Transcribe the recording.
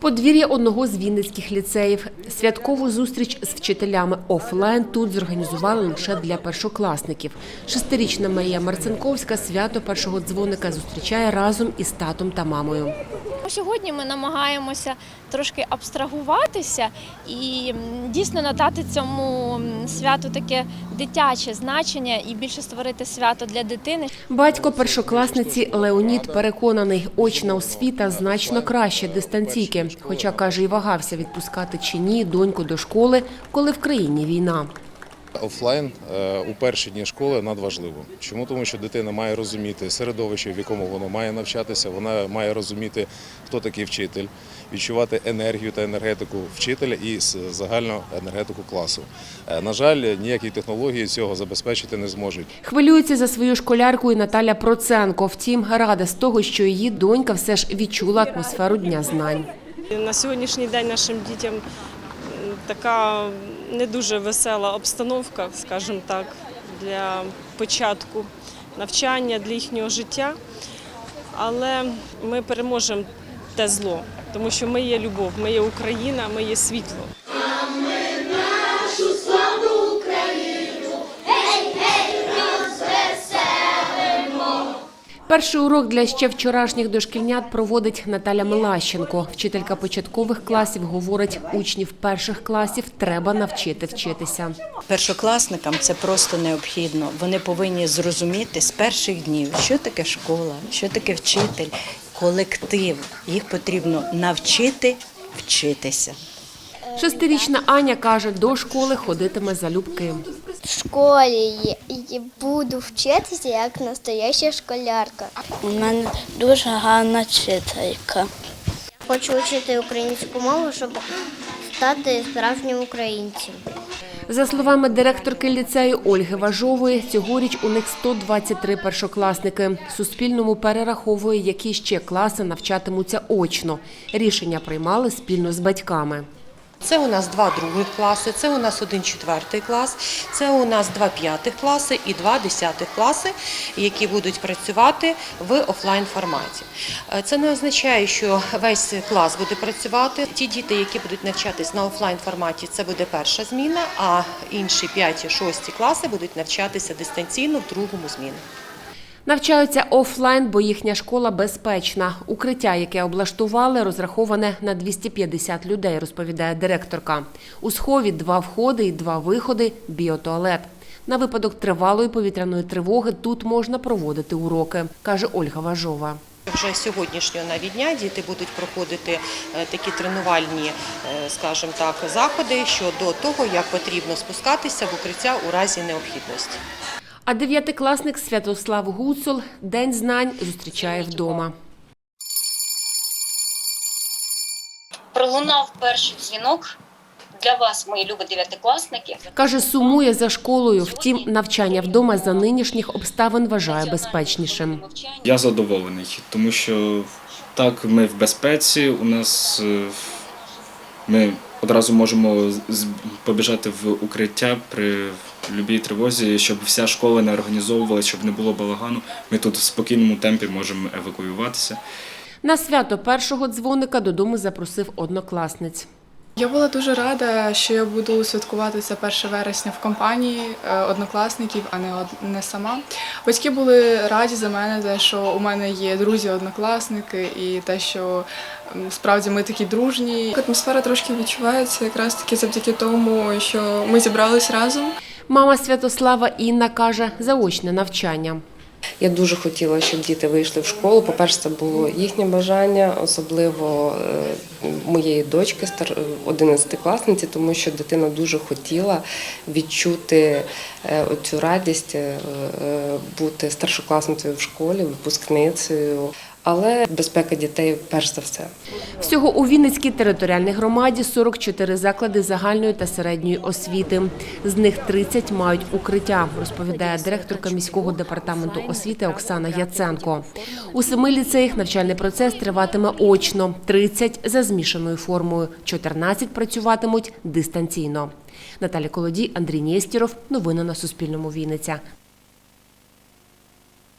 Подвір'я одного з вінницьких ліцеїв. Святкову зустріч з вчителями офлайн тут зорганізували лише для першокласників. Шестирічна Марія Марцинковська свято першого дзвоника зустрічає разом із татом та мамою. Сьогодні ми намагаємося трошки абстрагуватися і дійсно надати цьому святу таке дитяче значення і більше створити свято для дитини. Батько першокласниці Леонід переконаний, очна освіта значно краще дистанційки, хоча каже, і вагався відпускати чи ні доньку до школи, коли в країні війна. Офлайн е, у перші дні школи надважливо. Чому? Тому що дитина має розуміти середовище, в якому вона має навчатися, вона має розуміти, хто такий вчитель, відчувати енергію та енергетику вчителя і загальну енергетику класу. Е, На жаль, ніякі технології цього забезпечити не зможуть. Хвилюється за свою школярку і Наталя Проценко. Втім, рада з того, що її донька все ж відчула атмосферу Дня знань. На сьогоднішній день нашим дітям така не дуже весела обстановка, скажімо так, для початку навчання, для їхнього життя. Але ми переможемо те зло, тому що ми є любов, ми є Україна, ми є світло. Перший урок для ще вчорашніх дошкільнят проводить Наталя Милащенко. Вчителька початкових класів говорить, учнів перших класів треба навчити вчитися. Першокласникам це просто необхідно. Вони повинні зрозуміти з перших днів, що таке школа, що таке вчитель, колектив. Їх потрібно навчити вчитися. Шестирічна Аня каже, до школи ходитиме залюбки. В школі і- буду вчитися як настояща школярка. У мене дуже гарна вчителька. Хочу вчити українську мову, щоб стати справжнім українцем. За словами директорки ліцею Ольги Важової, цьогоріч у них 123 першокласники. Суспільному перераховує, які ще класи навчатимуться очно. Рішення приймали спільно з батьками. Це у нас два других класи, це у нас один четвертий клас, це у нас два п'ятих класи і два десятих класи, які будуть працювати в офлайн форматі. Е, Це не означає, що весь клас буде працювати. Ті діти, які будуть навчатись на офлайн форматі, це буде перша зміна, а інші п'яті, шості класи будуть навчатися дистанційно в другому зміні. Навчаються офлайн, бо їхня школа безпечна. Укриття, яке облаштували, розраховане на 250 людей, розповідає директорка. У схові два входи і два виходи, біотуалет. На випадок тривалої повітряної тривоги тут можна проводити уроки, каже Ольга Важова. Вже сьогоднішнього навіть дня діти будуть проходити е, такі тренувальні, е, скажімо так, заходи щодо того, як потрібно спускатися в укриття у разі необхідності. А дев'ятикласник Святослав Гуцул День знань зустрічає вдома. пролунав перший дзвінок для вас, мої любі дев'ятикласники. Каже, сумує за школою. Втім, навчання вдома за нинішніх обставин вважає безпечнішим. Я задоволений, тому що так ми в безпеці. У нас е, ми одразу можемо побіжати в укриття при будь-якій тривозі, щоб вся школа не організовувалася, щоб не було балагану. Ми тут в спокійному темпі можемо евакуюватися. На свято першого дзвоника додому запросив однокласниць. Я була дуже рада, що я буду святкувати це 1 вересня в компанії е, однокласників, а не не сама. Батьки були раді за мене, те, що у мене є друзі-однокласники, і те, що справді ми такі дружні. Атмосфера трошки відчувається якраз таки завдяки тому, що ми зібрались разом. Мама Святослава Інна каже, заочне навчання. Я дуже хотіла, щоб діти вийшли в школу. По-перше, це було їхнє бажання, особливо е, моєї дочки, стар- 11-класниці, тому що дитина дуже хотіла відчути е, цю радість, е, е, бути старшокласницею в школі, випускницею. Але безпека дітей перш за все. Всього у Вінницькій територіальній громаді 44 заклади загальної та середньої освіти. З них 30 мають укриття, розповідає директорка міського департаменту освіти Оксана Яценко. У семи ліцеях навчальний процес триватиме очно, 30 за змішаною формою, 14 працюватимуть дистанційно. Наталя Колодій, Андрій Нєстіров. Новини на Суспільному. Вінниця.